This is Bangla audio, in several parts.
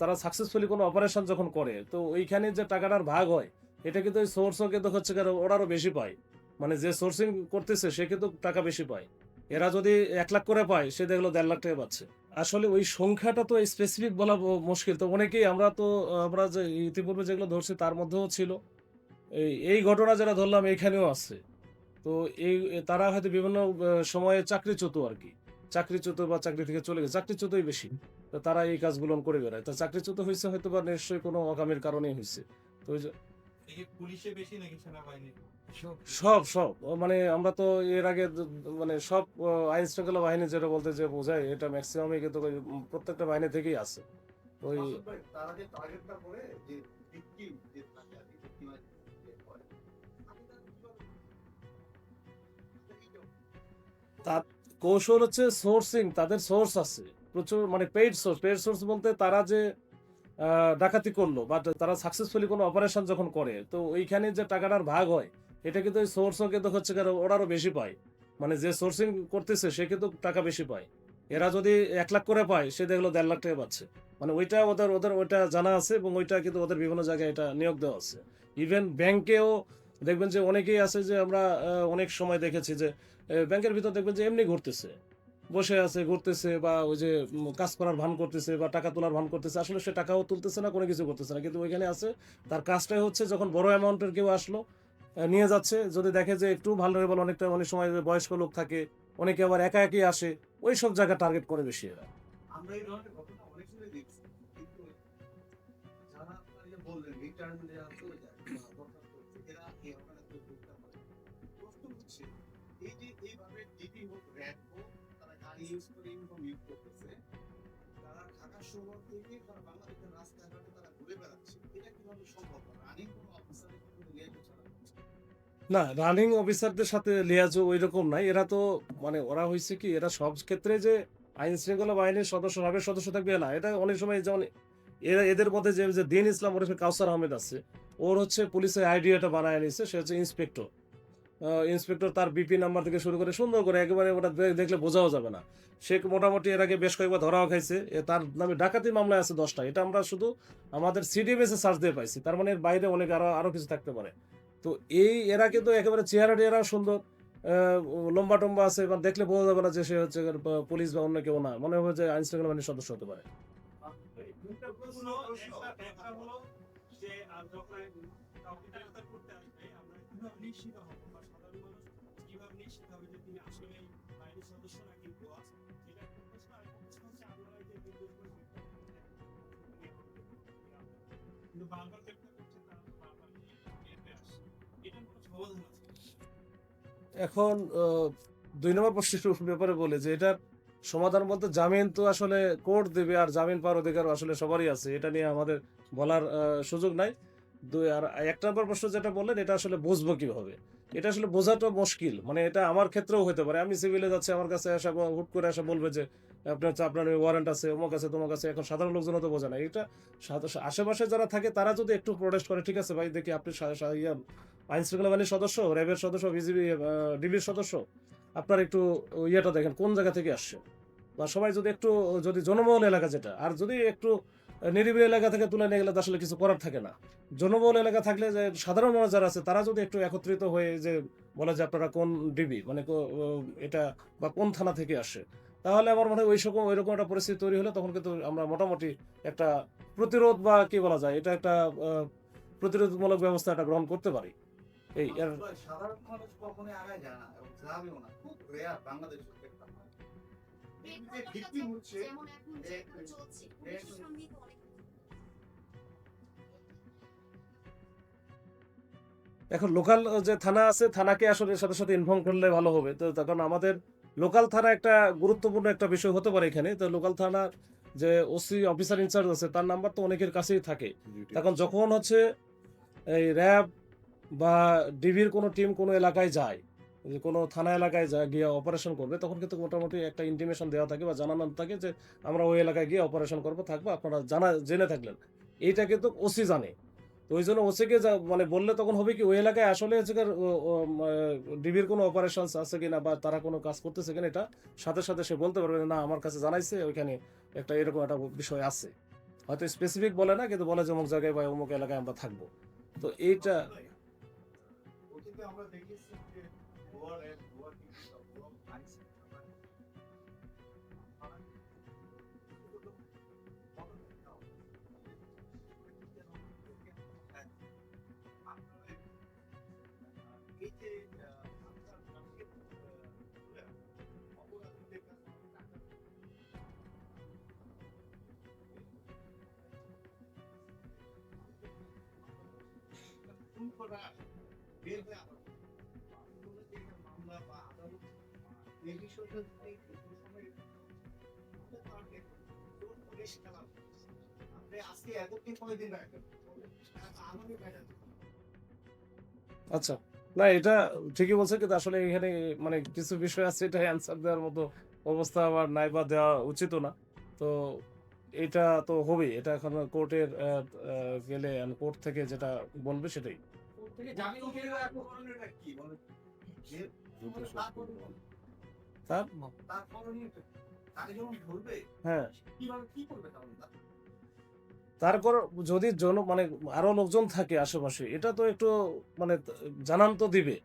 তারা সাকসেসফুলি কোনো অপারেশন যখন করে, তো ওইখানে যে টাকাটার ভাগ হয়, এটা কিন্তু ওই সোর্সও কিন্তু হচ্ছে ওরারও বেশি পায়। মানে যে সোর্সিং করতেছে, সে কিন্তু টাকা বেশি পায়। এরা যদি এক লাখ করে পায়, সে দেখল দেড় লাখ টাকা পাচ্ছে। আসলে ওই সংখ্যাটা তো স্পেসিফিক বলা মুশকিল। তো অনেকেই আমরা তো, আমরা যে ইতিপূর্বে যেগুলো ধরছি, তার মধ্যেও ছিল। এই এই ঘটনা যেটা ধরলাম এইখানেও আছে। তো এই, তারা হয়তো বিভিন্ন সময়ে চাকরিচ্যুত আর কি। চাকরিচ্যুত বা চাকরি থেকে চলে গেছে। চাকরিচ্যুতই বেশি। তো তারা এই কাজগুলো করে বেড়ায়। তো চাকরিচ্যুত হয়েছে হয়তো বা নিশ্চয়ই কোনো অকামের কারণেই হয়েছে তো ওই যে এই পুলিশে বেশি নাকি সেনাবাহিনী? সব। সব মানে আমরা তো এর আগে মানে সব আইন শৃঙ্খলা বাহিনী যেটা বলতে যে বোঝায় এটা ম্যাক্সিমামই কিন্তু প্রত্যেকটা বাহিনী থেকেই আছে। ওই তার কৌশল হচ্ছে সোর্সিং তাদের সোর্স আছে। প্রচুর মানে পেইড সোর্স পেইড সোর্স বলতে তারা যে ডাকাতি করল বা তারা সাকসেসফুলি কোনো অপারেশন যখন করে, তো ওইখানে যে টাকাটার ভাগ হয়, এটা কিন্তু ওই সোর্সও কিন্তু হচ্ছে ওরারও বেশি পায়। মানে যে সোর্সিং করতেছে, সে কিন্তু টাকা বেশি পায়। এরা যদি এক লাখ করে পায়, সে দেখল দেড় লাখ টাকা পাচ্ছে। মানে ওইটা ওদের ওদের, ওইটা জানা আছে এবং ওইটা কিন্তু ওদের বিভিন্ন জায়গায় এটা নিয়োগ দেওয়া আছে। ইভেন ব্যাংকেও দেখবেন যে অনেকেই আছে যে আমরা অনেক সময় দেখেছি যে ব্যাংকের ভিতর দেখবেন যে এমনি ঘুরতেছে। বসে আছে, ঘুরতেছে বা ওই যে কাজ করার ভান করতেছে বা টাকা তোলার ভান করতেছে, আসলে সে টাকাও তুলতেছে না, কোনো কিছু করতেছে না। কিন্তু ওইখানে আছে, তার কাজটাই হচ্ছে যখন বড় অ্যামাউন্টের কেউ আসলো নিয়ে যাচ্ছে, যদি দেখে যে একটু ভালো অনেকটা, অনেক সময় বয়স্ক লোক থাকে, অনেকে আবার একা একই আসে, ওই সব জায়গা টার্গেট করে বেশি এরা। আমরা এই ধরনের ঘটনা অনেক সময় দেখছি, কিন্তু যারা বললেন রিটার্ন ইউজ করে ইউজ করতেছে। তারা ঢাকা শহর থেকে তারা বাংলাদেশের রাস্তাঘাটে তারা ঘুরে বেড়াচ্ছে। এটা কীভাবে সম্ভব? রানিং কোনো অফিসারের না। রানিং অফিসারদের সাথে লিয়াজও ওই রকম নাই। এরা তো মানে ওরা হয়েছে কি, এরা সব ক্ষেত্রে যে আইন শৃঙ্খলা বাহিনীর সদস্য রাবের সদস্য থাকবে না। এটা অনেক সময় যেমন এরা, এদের মধ্যে যে দিন ইসলাম ওরফে কাউসার আহমেদ আছে। ওর হচ্ছে পুলিশের আইডিয়াটা বানায় নিছে, সে হচ্ছে ইন্সপেক্টর ইন্সপেক্টর তার বিপি নাম্বার থেকে শুরু করে সুন্দর করে একেবারে ওটা দেখলে বোঝাও যাবে না। সে মোটামুটি এর আগে বেশ কয়েকবার ধরাও খাইছে। তার নামে ডাকাতি মামলায় আছে দশটা। এটা আমরা শুধু আমাদের সিডিএমএস সার্চ দিয়ে পাইছি। তার মানে এর বাইরে অনেক আরও আরও কিছু থাকতে পারে। তো এই এরা কিন্তু একেবারে চেহারা টেহারা সুন্দর। লম্বা টম্বা আছে এবং দেখলে বোঝা যাবে না যে সে হচ্ছে পুলিশ বা অন্য কেউ না। মনে হয় যে আইন শৃঙ্খলা বাহিনীর সদস্য হতে পারে। হলো যে যখন করতে আমরা কিন্তু বারবার করছে এখন দুই নম্বর প্রশ্নের ব্যাপারে বলে যে, এটার সমাধান বলতে জামিন তো আসলে কোর্ট দেবে আর জামিন পাওয়ার অধিকার আসলে সবারই আছে। এটা নিয়ে আমাদের বলার সুযোগ নাই। দুই, আর এক নম্বর প্রশ্ন যেটা বললেন, এটা আসলে বুঝব কীভাবে? এটা আসলে বোঝাটা মুশকিল। মানে এটা আমার ক্ষেত্রেও হতে পারে। আমি সিভিলে যাচ্ছি, আমার কাছে আসা হুট করে আসা বলবে যে, আপনার আপনার ওয়ারেন্ট আছে, অমুক আছে তোমার কাছে এখন সাধারণ লোকজন তো বোঝে না। এটা আশেপাশে যারা থাকে, তারা যদি একটু প্রোটেস্ট করে, ঠিক আছে ভাই, দেখি আপনি আইন শৃঙ্খলা বাহিনীর সদস্য, র্যাবের সদস্য, বিজিবি ডিবির সদস্য, আপনার একটু ইয়েটা দেখেন, কোন জায়গা থেকে আসছে? বা সবাই যদি একটু, যদি জনবহুল এলাকা যেটা, আর যদি একটু নিরিবিলি এলাকা থেকে তুলে নিয়ে গেলে আসলে কিছু করার থাকে না। জনবহুল এলাকা থাকলে যে সাধারণ মানুষ যারা আছে, তারা যদি একটু একত্রিত হয়ে যে বলে যে আপনারা কোন ডিবি মানে এটা বা কোন থানা থেকে আসে, তাহলে আমার মনে হয় ওই সকম ওইরকম একটা পরিস্থিতি তৈরি হলে তখন কিন্তু আমরা মোটামুটি একটা প্রতিরোধ বা কি বলা যায়, এটা একটা প্রতিরোধমূলক ব্যবস্থা একটা গ্রহণ করতে পারি। এই সাধারণ মানুষ কখনোই আগায় যায় না যাবেও না। খুব রেয়ার। এই যে victim হচ্ছে এখন লোকাল যে থানা আছে থানাকে আসলে সাথে সাথে ইনফর্ম করলে ভালো হবে। তো তখন আমাদের লোকাল থানা একটা গুরুত্বপূর্ণ একটা বিষয় হতে পারে এখানে। তো লোকাল থানার যে ওসি অফিসার ইনচার্জ আছে তার নাম্বার তো অনেকের কাছেই থাকে। এখন যখন হচ্ছে এই র্যাব বা ডিবির কোনো টিম কোনো এলাকায় যায় যে কোনো থানা এলাকায় যা গিয়ে অপারেশন করবে, তখন কিন্তু মোটামুটি একটা ইন্টিমেশন দেওয়া থাকে বা জানানো থাকে যে আমরা ওই এলাকায় গিয়ে অপারেশন করব, থাকব, আপনারা জানা, জেনে থাকলেন। এইটা কিন্তু ওসি জানে। তো ওই জন্য ওসিকে যা মানে বললে তখন হবে কি, ওই এলাকায় আসলে হচ্ছে ডিবির কোনো অপারেশন আছে কিনা বা তারা কোনো কাজ করতেছে কিনা, এটা সাথে সাথে সে বলতে পারবে না, আমার কাছে জানাইছে, ওইখানে একটা এরকম একটা বিষয় আছে। হয়তো স্পেসিফিক বলে না, কিন্তু বলে যে অমুক জায়গায় বা অমুক এলাকায় আমরা থাকব। তো এইটা আমরা দেখেছি এগুলো পদক্ষেপ নেওয়া উচিত। যেন ওদেরকে হ্যাঁ, আপনারা এই যে আহ, আপনার এই বিষয়টা যদি আজকে এতদিন আমাদের আচ্ছা না এটা ঠিকই বলছে কিন্তু আসলে এখানে মানে কিছু বিষয় আছে এটা অ্যান্সার দেওয়ার মতো অবস্থা আবার নাই বা দেওয়া উচিত না। তো এটা তো হবেই এটা এখন কোর্টের গেলে কোর্ট থেকে যেটা বলবে সেটাই। তার হ্যাঁ? তারপর যদি জন মানে আরও লোকজন থাকে আশেপাশে এটা তো একটু মানে জানান তো দিবে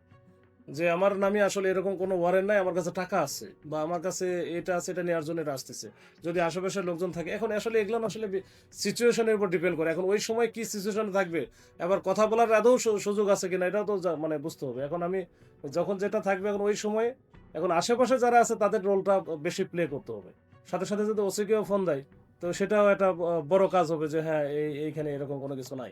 যে আমার নামে আসলে এরকম কোনো ওয়ারেন্ট নাই আমার কাছে টাকা আছে বা আমার কাছে এটা আছে এটা নেওয়ার জন্য এটা আসতেছে। যদি আশেপাশের লোকজন থাকে এখন আসলে এগুলো আসলে সিচুয়েশনের উপর ডিপেন্ড করে। এখন ওই সময় কি সিচুয়েশন থাকবে? আবার কথা বলার আদৌ সুযোগ আছে কিনা এটাও তো মানে বুঝতে হবে। এখন আমি যখন যেটা থাকবে এখন ওই সময়ে এখন আশেপাশে যারা আছে, তাদের রোলটা বেশি প্লে করতে হবে। সাথে সাথে যদি ওসিকেও ফোন দেয়, তো সেটাও একটা বড় কাজ হবে যে হ্যাঁ এই, এইখানে এরকম কোনো কিছু নাই।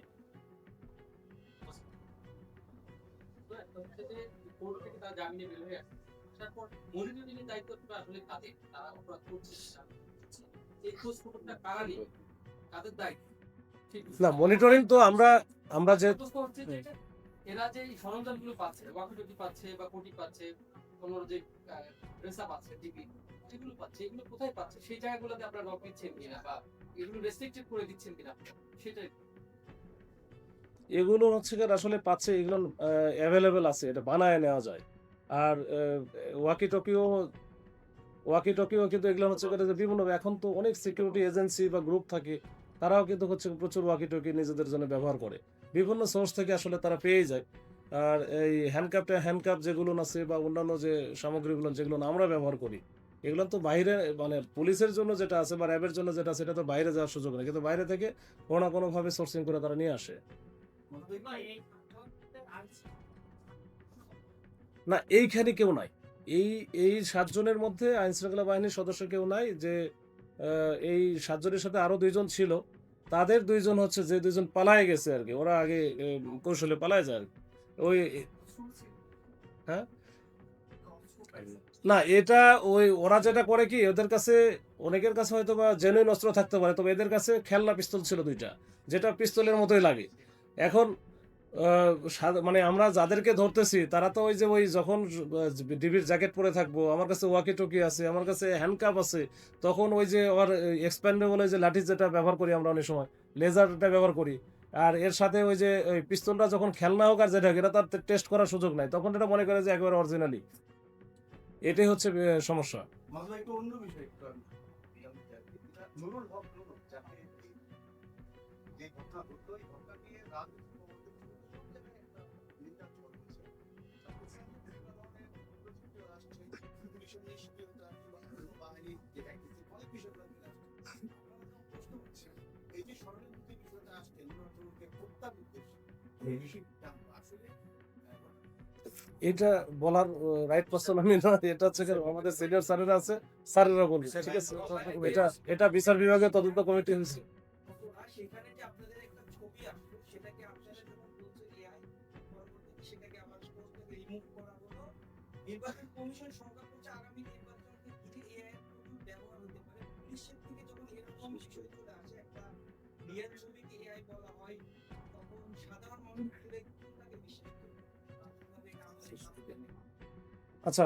না মনিটরিং তো আমরা আমরা যে এরা যে সরঞ্জামগুলো পাচ্ছে পাচ্ছে বা কোটি পাচ্ছে কোনো যে আছে পাচ্ছে, এগুলো কোথায় পাচ্ছে? সেই জায়গাগুলোতে আপনারা দিচ্ছেন কিনা বা এগুলো রেস্ট্রিক্টেড করে দিচ্ছেন কিনা? সেটাই। এগুলো হচ্ছে আসলে পাচ্ছে, এগুলো অ্যাভেলেবেল আছে, এটা বানায় নেওয়া যায়। আর ওয়াকি টকিও ওয়াকি টকিও কিন্তু এগুলো হচ্ছে বিভিন্ন, এখন তো অনেক সিকিউরিটি এজেন্সি বা গ্রুপ থাকে, তারাও কিন্তু হচ্ছে প্রচুর ওয়াকি টকি নিজেদের জন্য ব্যবহার করে। বিভিন্ন সোর্স থেকে আসলে তারা পেয়ে যায়। আর এই হ্যান্ডকাপটা হ্যান্ডকাপ যেগুলো আছে বা অন্যান্য যে সামগ্রীগুলো যেগুলো আমরা ব্যবহার করি, এগুলো তো বাইরে মানে পুলিশের জন্য যেটা আছে বা র্যাবের জন্য যেটা আছে সেটা তো বাইরে যাওয়ার সুযোগ নেই। কিন্তু বাইরে থেকে কোনো না কোনোভাবে সোর্সিং করে তারা নিয়ে আসে। না, এইখানে কেউ নাই। এই এই সাতজনের মধ্যে আইন শৃঙ্খলা বাহিনীর সদস্য কেউ নাই যে এই সাতজনের সাথে আরও দুইজন ছিল। তাদের দুইজন হচ্ছে যে দুইজন পালায় গেছে আর কি। ওরা আগে কৌশলে পালায় যায় আর কি। ওই হ্যাঁ? না, এটা ওই, ওরা যেটা করে কি, ওদের কাছে, অনেকের কাছে হয়তো বা জেনুইন অস্ত্র থাকতে পারে, তবে এদের কাছে খেলনা পিস্তল ছিল দুইটা, যেটা পিস্তলের মতোই লাগে। এখন মানে আমরা যাদেরকে ধরতেছি, তারা তো ওই যে ওই যখন ডিবির জ্যাকেট পরে থাকব, আমার কাছে ওয়াকি টকি আছে, আমার কাছে হ্যান্ডকাপ আছে, তখন ওই যে ওর এক্সপ্যান্ডেবল যে লাঠি যেটা ব্যবহার করি আমরা অনেক সময় লেজারটা ব্যবহার করি আর এর সাথে ওই যে ওই পিস্তলটা যখন খেলনা হোক আর যেটা হোক, এটা তার টেস্ট করার সুযোগ নাই। তখন এটা মনে করে যে একেবারে অরিজিনালি এটাই হচ্ছে সমস্যা। এটা বলার রাইট পার্সন আমি না, এটা হচ্ছে আমাদের সিনিয়র স্যারেরা আছে, স্যারেরা বলবে, ঠিক আছে? এটা এটা বিচার বিভাগের তদন্ত কমিটি হয়েছে। নির্বাচন কমিশন সংখ্যা আগামী নির্বাচনকে ঘিরে এআই ব্যবহার হতে পারে পুলিশের থেকে যখন এরকম আসে একটা রিয়েল আচ্ছা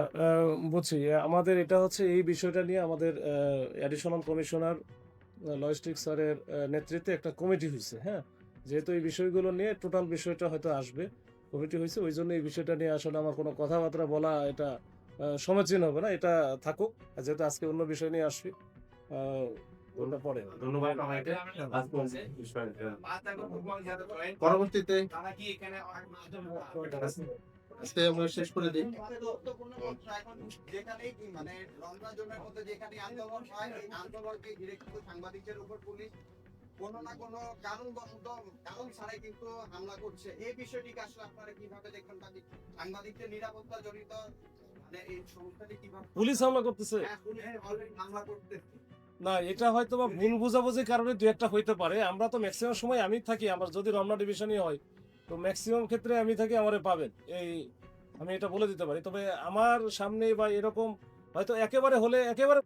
বুঝছি। আমাদের এটা হচ্ছে এই বিষয়টা নিয়ে আমাদের অ্যাডিশনাল কমিশনার লজিস্টিক স্যারের নেতৃত্বে একটা কমিটি হয়েছে হ্যাঁ? যেহেতু এই বিষয়গুলো নিয়ে টোটাল বিষয়টা হয়তো আসবে কমিটি হয়েছে ওই জন্য এই বিষয়টা নিয়ে আসলে আমার কোনো কথাবার্তা বলা এটা সমীচীন হবে না এটা থাকুক। আর যেহেতু আজকে অন্য বিষয় নিয়ে আসছি পরে ধন্যবাদ সবাইকে। আজকে বিষয়টা পরবর্তীতে আজকে আমরা শেষ করে দিই। পুলিশ হামলা নিরাপত্তা জড়িত পুলিশ করতেছে? হামলা করতেছে না, এটা হয়তো বা ভুল বোঝাবুঝির কারণে দু একটা হইতে পারে। আমরা তো ম্যাক্সিমাম সময় আমি থাকি, আমার যদি রমনা ডিভিশনই হয়। তো ম্যাক্সিমাম ক্ষেত্রে আমি থাকি আমারে পাবেন। এই আমি এটা বলে দিতে পারি। তবে আমার সামনে বা এরকম হয়তো একেবারে হলে একেবারে